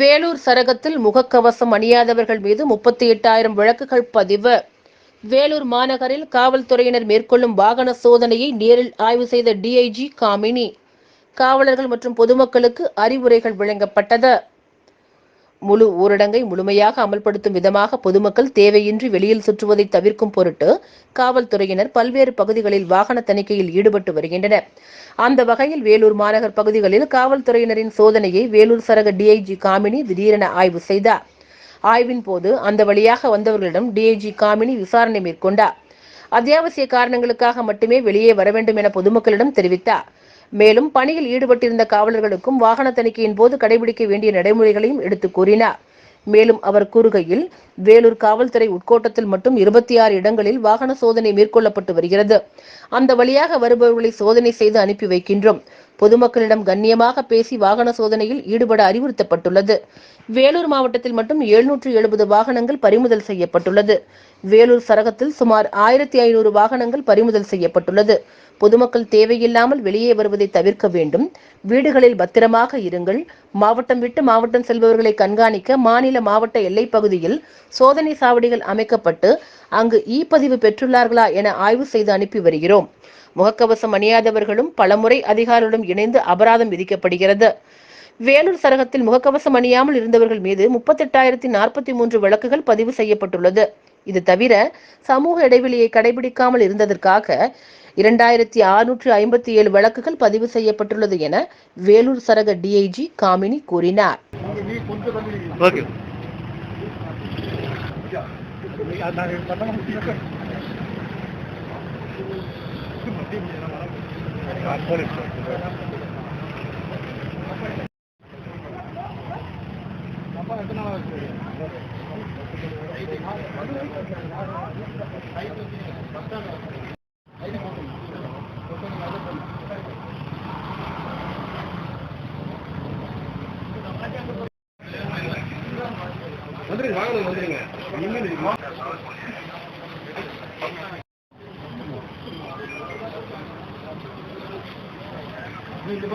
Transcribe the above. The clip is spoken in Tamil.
வேலூர் சரகத்தில் முகக்கவசம் அணியாதவர்கள் மீது முப்பத்தி எட்டாயிரம் வழக்குகள் பதிவு. வேலூர் மாநகரில் காவல்துறையினர் மேற்கொள்ளும் வாகன சோதனையை நேரில் ஆய்வு செய்த டிஐஜி காமினி. காவலர்கள் மற்றும் பொதுமக்களுக்கு அறிவுரைகள் வழங்கப்பட்டது. முழு ஊரடங்கை முழுமையாக அமல்படுத்தும் விதமாக பொதுமக்கள் தேவையின்றி வெளியில் சுற்றுவதை தவிர்க்கும் பொருட்டு காவல்துறையினர் பல்வேறு பகுதிகளில் வாகன தணிக்கையில் ஈடுபட்டு வருகின்றனர். அந்த வகையில் வேலூர் மாநகர் பகுதிகளில் காவல்துறையினரின் சோதனையை வேலூர் சரக டிஐஜி காமினி திடீரென ஆய்வு செய்தார். ஆய்வின் போது அந்த வழியாக வந்தவர்களிடம் டிஐஜி காமினி விசாரணை மேற்கொண்டார். அத்தியாவசிய காரணங்களுக்காக மட்டுமே வெளியே வர வேண்டும் என பொதுமக்களிடம் தெரிவித்தார். மேலும் பணியில் ஈடுபட்டிருந்த காவலர்களுக்கும் வாகன தணிக்கையின் போது கடைபிடிக்க வேண்டிய நடைமுறைகளையும் எடுத்து கூறினார். மேலும் அவர் கூறுகையில் வேலூர் காவல்துறை உட்கோட்டத்தில் மட்டும் இருபத்தி ஆறு இடங்களில் வாகன சோதனை மேற்கொள்ளப்பட்டு வருகிறது. அந்த வழியாக வருபவர்களை சோதனை செய்து அனுப்பி வைக்கின்றோம். பொதுமக்களிடம் கண்ணியமாக பேசி வாகன சோதனையில் ஈடுபட அறிவுறுத்தப்பட்டுள்ளது. வேலூர் மாவட்டத்தில் மட்டும் எழுநூற்று எழுபது வாகனங்கள் பறிமுதல் செய்யப்பட்டுள்ளது. வேலூர் சரகத்தில் சுமார் ஆயிரத்தி ஐநூறு வாகனங்கள் பறிமுதல் செய்யப்பட்டுள்ளது. பொதுமக்கள் தேவையில்லாமல் வெளியே வருவதை தவிர்க்க வேண்டும். வீடுகளில் பத்திரமாக இருங்கள். மாவட்டம் விட்டு மாவட்டம் செல்பவர்களை கண்காணிக்க மாநில மாவட்ட எல்லைப் பகுதியில் சோதனை சாவடிகள் அமைக்கப்பட்டு அங்கு இ பதிவு பெற்றுள்ளார்களா என ஆய்வு செய்து அனுப்பி வருகிறோம். முகக்கவசம் அணியாதவர்களும் பலமுறை அதிகாரிகளுடன் இணைந்து அபராதம் விதிக்கப்படுகிறது. வேலூர் சரகத்தில் முகக்கவசம் அணியாமல் இருந்தவர்கள் மீது முப்பத்தெட்டாயிரத்தி நாற்பத்தி மூன்று வழக்குகள் பதிவு செய்யப்பட்டுள்ளது. இது தவிர சமூக இடைவெளியை கடைபிடிக்காமல் இருந்ததற்காக இரண்டாயிரத்தி அறுநூற்று ஐம்பத்தி ஏழு வழக்குகள் பதிவு செய்யப்பட்டுள்ளது என வேலூர் சரக டிஐஜி காமினி கூறினார். ஓகே. வந்துருங்க வாங்க வந்துருங்க. இன்னும்